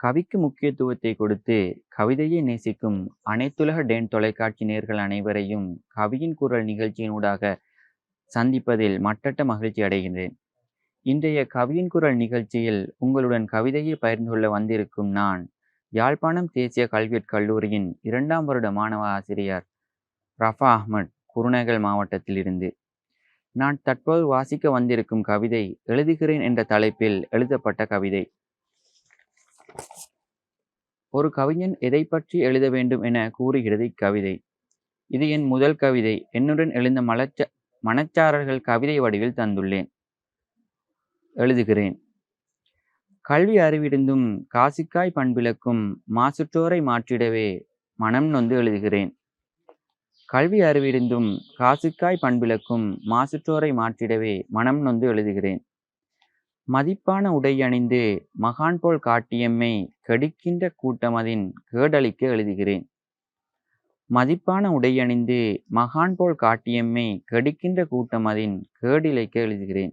கவிக்கு முக்கியத்துவத்தை கொடுத்து கவிதையை நேசிக்கும் அனைத்துலக டேன் தொலைக்காட்சி நேர்கள் அனைவரையும் கவியின் குரல் நிகழ்ச்சியினூடாக சந்திப்பதில் மட்டற்ற மகிழ்ச்சி அடைகின்றேன். இன்றைய கவியின் குரல் நிகழ்ச்சியில் உங்களுடன் கவிதையை பகிர்ந்து கொள்ள வந்திருக்கும் நான் யாழ்ப்பாணம் தேசிய கல்வியற் கல்லூரியின் இரண்டாம் வருட மாணவ ஆசிரியர் ரஃபா அஹ்மத் குருநகல் மாவட்டத்தில் இருந்து நான் தற்போது வாசிக்க வந்திருக்கும் கவிதை எழுதுகிறேன் என்ற தலைப்பில் எழுதப்பட்ட கவிதை. ஒரு கவிஞன் எதை பற்றி எழுத வேண்டும் என கூறுகிறது இக்கவிதை இது என் முதல் கவிதை. என்னுடன் எழுந்த மலச்ச மனச்சாரர்கள் கவிதை வடிவில் தந்துள்ளேன். எழுதுகிறேன். கல்வி அறிவிருந்தும் காசிக்காய் பண்பிலக்கும் மாசுற்றோரை மாற்றிடவே மனம் நொந்து எழுதுகிறேன். கல்வி அறிவிருந்தும் காசுக்காய் பண்பிலக்கும் மாசுற்றோரை மாற்றிடவே மனம் நொந்து எழுதுகிறேன். மதிப்பான உடை அணிந்து மகான் போல் காட்டியம்மை கெடுக்கின்ற கூட்டமதின் கேடழிக்க எழுதுகிறேன். மதிப்பான உடை அணிந்து மகான் போல் காட்டியம்மை கெடுக்கின்ற கூட்டமதின் கேடிலைக்க எழுதுகிறேன்.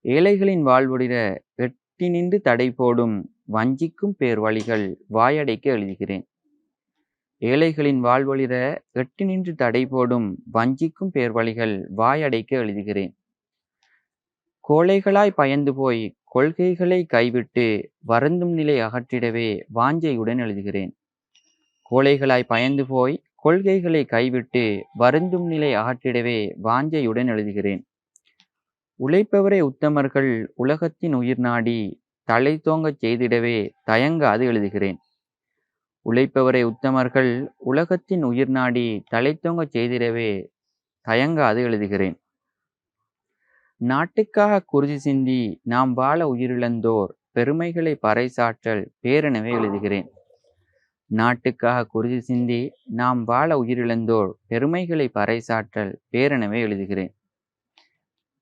ஏழைகளின் வாழ்வுடிர எட்டி நின்று தடை போடும் வஞ்சிக்கும் பேர் வழிகள் வாயடைக்க எழுதுகிறேன். ஏழைகளின் வாழ்வழிர எட்டி நின்று தடை போடும் வஞ்சிக்கும் பேர் வழிகள் வாயடைக்க எழுதுகிறேன். கோழைகளாய் பயந்து போய் கொள்கைகளை கைவிட்டு வருந்தும் நிலை அகற்றிடவே வாஞ்சையுடன் எழுதுகிறேன். கோழைகளாய் பயந்து போய் கொள்கைகளை கைவிட்டு வருந்தும் நிலை அகற்றிடவே வாஞ்சையுடன் எழுதுகிறேன். உழைப்பவரே உத்தமர்கள் உலகத்தின் உயிர் நாடி தலை தோங்கச் செய்திடவே தயங்காது எழுதுகிறேன். உழைப்பவரை உத்தமர்கள் உலகத்தின் உயிர் நாடி தலை தோங்கச் செய்திடவே தயங்காது எழுதுகிறேன். நாட்டுக்காக குருதி சிந்தி நாம் வாழ உயிரிழந்தோர் பெருமைகளை பறைசாற்றல் பேரெனவே எழுதுகிறேன். நாட்டுக்காக குருதி சிந்தி நாம் வாழ உயிரிழந்தோர் பெருமைகளை பறைசாற்றல் பேரெனவே எழுதுகிறேன்.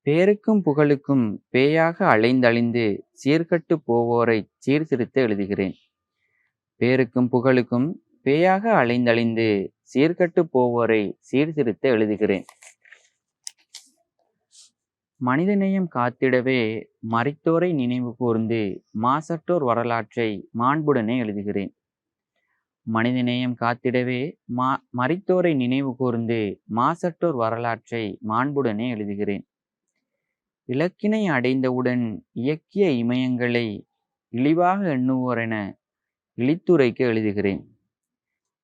பேருக்கும் புகழுக்கும் பேயாக அலைந்தழிந்து சீர்கட்டு போவோரை சீர்திருத்த எழுதுகிறேன். பேருக்கும் புகழுக்கும் பேயாக அலைந்தழிந்து சீர்கட்டு போவோரை சீர்திருத்த எழுதுகிறேன். மனிதநேயம் காத்திடவே மறைத்தோரை நினைவு கூர்ந்து மாசற்றோர் வரலாற்றை மாண்புடனே எழுதுகிறேன். மனிதநேயம் காத்திடவே மா மறித்தோரை நினைவு கூர்ந்து மாசற்றோர் வரலாற்றை மாண்புடனே எழுதுகிறேன். இலக்கினை அடைந்தவுடன் இயக்கிய இமயங்களை இழிவாக எண்ணுவோரென இழித்துரைக்க எழுதுகிறேன்.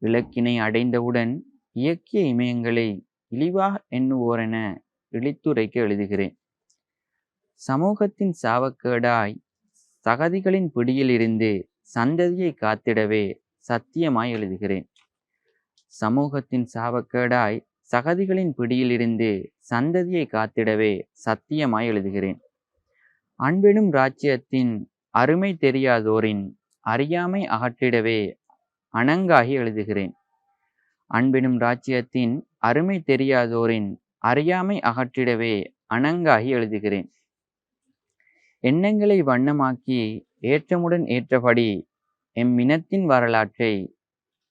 இலக்கினை அடைந்தவுடன் இயக்கிய இமயங்களை இழிவாக எண்ணுவோரென இழித்துரைக்க எழுதுகிறேன். சமூகத்தின் சாவக்கேடாய் சகதிகளின் பிடியிலிருந்து சந்ததியை காத்திடவே சத்தியமாய் எழுதுகிறேன். சமூகத்தின் சாவக்கேடாய் சகதிகளின் பிடியிலிருந்து சந்ததியை காத்திடவே சத்தியமாய் எழுதுகிறேன். அன்பெனும் ராஜ்யத்தின் அருமை தெரியாதோரின் அறியாமை அகற்றிடவே அணங்காகி எழுதுகிறேன். அன்பெனும் ராஜ்யத்தின் அருமை தெரியாதோரின் அறியாமை அகற்றிடவே அணங்காகி எழுதுகிறேன். எண்ணங்களை வண்ணமாக்கி ஏற்றமுடன் ஏற்றபடி எம் இனத்தின் வரலாற்றை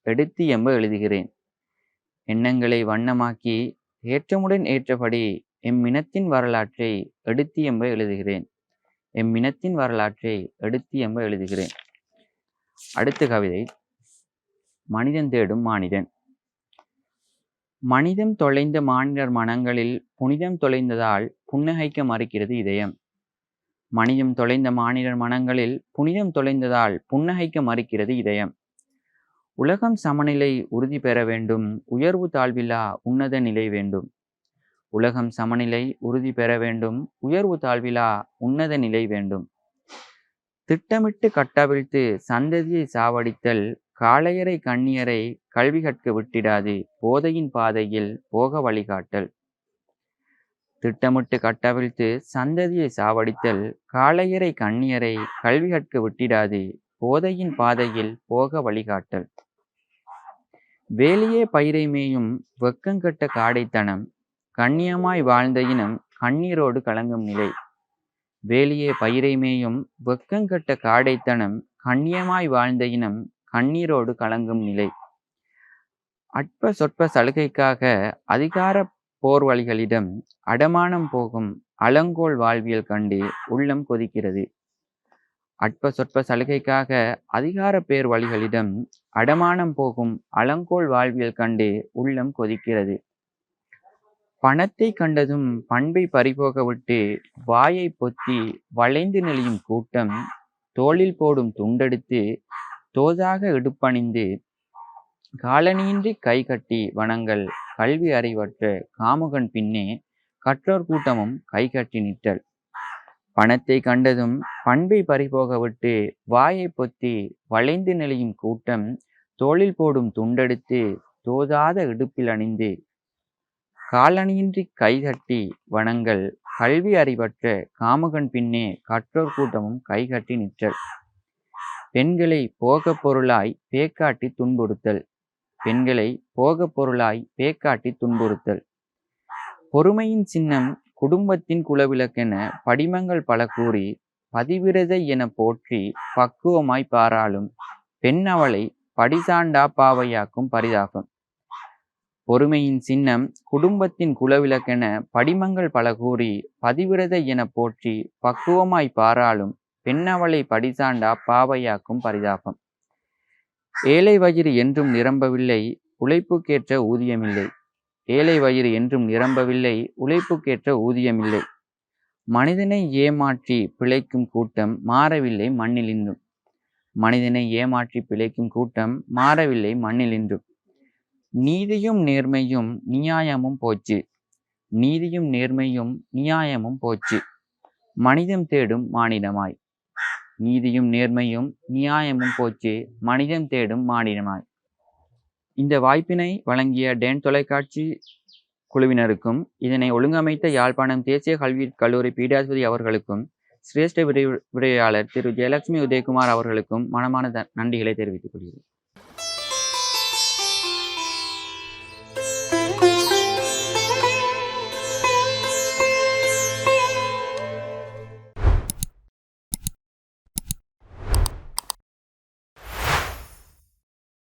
எடுத்து எம்ப எழுதுகிறேன். எண்ணங்களை வண்ணமாக்கி ஏற்றமுடன் ஏற்றபடி எம் இனத்தின் வரலாற்றை எடுத்து எம்ப எழுதுகிறேன். எம் இனத்தின் வரலாற்றை எடுத்து எம்ப எழுதுகிறேன். அடுத்த கவிதை மனிதன் தேடும் மானிடன். மனிதம் தொலைந்த மானிடர் மனங்களில் புனிதம் தொலைந்ததால் புன்னகைக்க மறுக்கிறது இதயம். மனிதம் தொலைந்த மானிடர் மனங்களில் புனிதம் தொலைந்ததால் புன்னகைக்க மறுக்கிறது இதயம். உலகம் சமநிலை உறுதி பெற வேண்டும். உயர்வு தாழ்வில்லா உன்னத நிலை வேண்டும். உலகம் சமநிலை உறுதி பெற வேண்டும். உயர்வு தாழ்விலா உன்னத நிலை வேண்டும். திட்டமிட்டு கட்டவிழ்த்து சந்ததியை சாவடித்தல் காளையரை கண்ணியரை கல்வி கற்க விட்டிடாது. போதையின் பாதையில் போக வழிகாட்டல். திட்டமிட்டு கட்டவிழ்த்து சந்ததியை சாவடித்தல் காளையரை கண்ணியரை கல்வி கற்க விட்டிடாது போதையின் பாதையில் போக வழிகாட்டல். வேலியே பயிரை மேயும் வெக்கங்கட்ட காடைத்தனம் கண்ணியமாய் வாழ்ந்த இனம் கண்ணீரோடு கலங்கும் நிலை. வேலியே பயிரை மேயும் வெக்கங்கட்ட காடைத்தனம் கண்ணியமாய் வாழ்ந்த இனம் கண்ணீரோடு கலங்கும் நிலை. அற்ப சொற்ப சலுகைக்காக அதிகார போர்வழிகளிடம் அடமானம் போகும் அலங்கோல் வாழ்வியல் கண்டு உள்ளம் கொதிக்கிறது. அற்ப சொற்ப சலுகைக்காக அதிகார பேர் வழிகளிடம் அடமானம் போகும் அலங்கோல் வாழ்வியல் கண்டு உள்ளம் கொதிக்கிறது. பணத்தை கண்டதும் பண்பை பறிபோக விட்டு வாயை பொத்தி வளைந்து நெளியும் கூட்டம் தோளில் போடும் துண்டெடுத்து தோதாக இடுப்பணிந்து காலனியின்றி கை கட்டி வனங்கள் கல்வி அறிவற்ற காமுகன் பின்னே கற்றோர் கூட்டமும் கை கட்டி நிற்றல். பணத்தை கண்டதும் பண்பை பறிபோக விட்டு வாயை பொத்தி வளைந்து நெளியும் கூட்டம் தோளில் போடும் துண்டெடுத்து தோதாத இடுப்பில் அணிந்து காலணியின்றி கைகட்டி வனங்கள் கல்வி அறிவற்ற காமுகன் பின்னே கற்றோர் கூட்டமும் கைகட்டி நிற்றல். பெண்களை போகப் பொருளாய் பேக்காட்டி துன்புறுத்தல். பெண்களை போகப் பொருளாய் பேக்காட்டி துன்புறுத்தல். பொறுமையின் சின்னம் குடும்பத்தின் குலவிளக்கென படிமங்கள் பல கூறி பதிவிரதை என போற்றி பக்குவமாய் பாராளும் பெண் அவளை படிசாண்டா பாவையாக்கும் பரிதாபம். பொறுமையின் சின்னம் குடும்பத்தின் குலவிளக்கென படிமங்கள் பல கூறி பதிவிரதை என போற்றி பக்குவமாய் பாராளும் பெண்ணவளை படிசாண்டா பாவையாக்கும் பரிதாபம். ஏழை வயிறு என்றும் நிரம்பவில்லை உழைப்புக்கேற்ற ஊதியமில்லை. ஏழை வயிறு என்றும் நிரம்பவில்லை உழைப்புக்கேற்ற ஊதியமில்லை. மனிதனை ஏமாற்றி பிழைக்கும் கூட்டம் மாறவில்லை மண்ணிலின்றும். மனிதனை ஏமாற்றி பிழைக்கும் கூட்டம் மாறவில்லை மண்ணிலின்றும். நீதியும் நேர்மையும் நியாயமும் போச்சு. நீதியும் நேர்மையும் நியாயமும் போச்சு. மனிதம் தேடும் மானிடமாய். நீதியும் நேர்மையும் நியாயமும் போச்சு. மனிதம் தேடும் மானிடமாய். இந்த வாய்ப்பினை வழங்கிய டேன் தொலைக்காட்சி குழுவினருக்கும் இதனை ஒழுங்கமைத்த யாழ்ப்பாணம் தேசிய கல்வி கல்லூரி பீடாதிபதி அவர்களுக்கும் சிரேஷ்ட விரை விரையாளர் திரு ஜெயலட்சுமி உதயகுமார் அவர்களுக்கும் மனமான நன்றிகளை தெரிவித்துக் கொள்கிறேன்.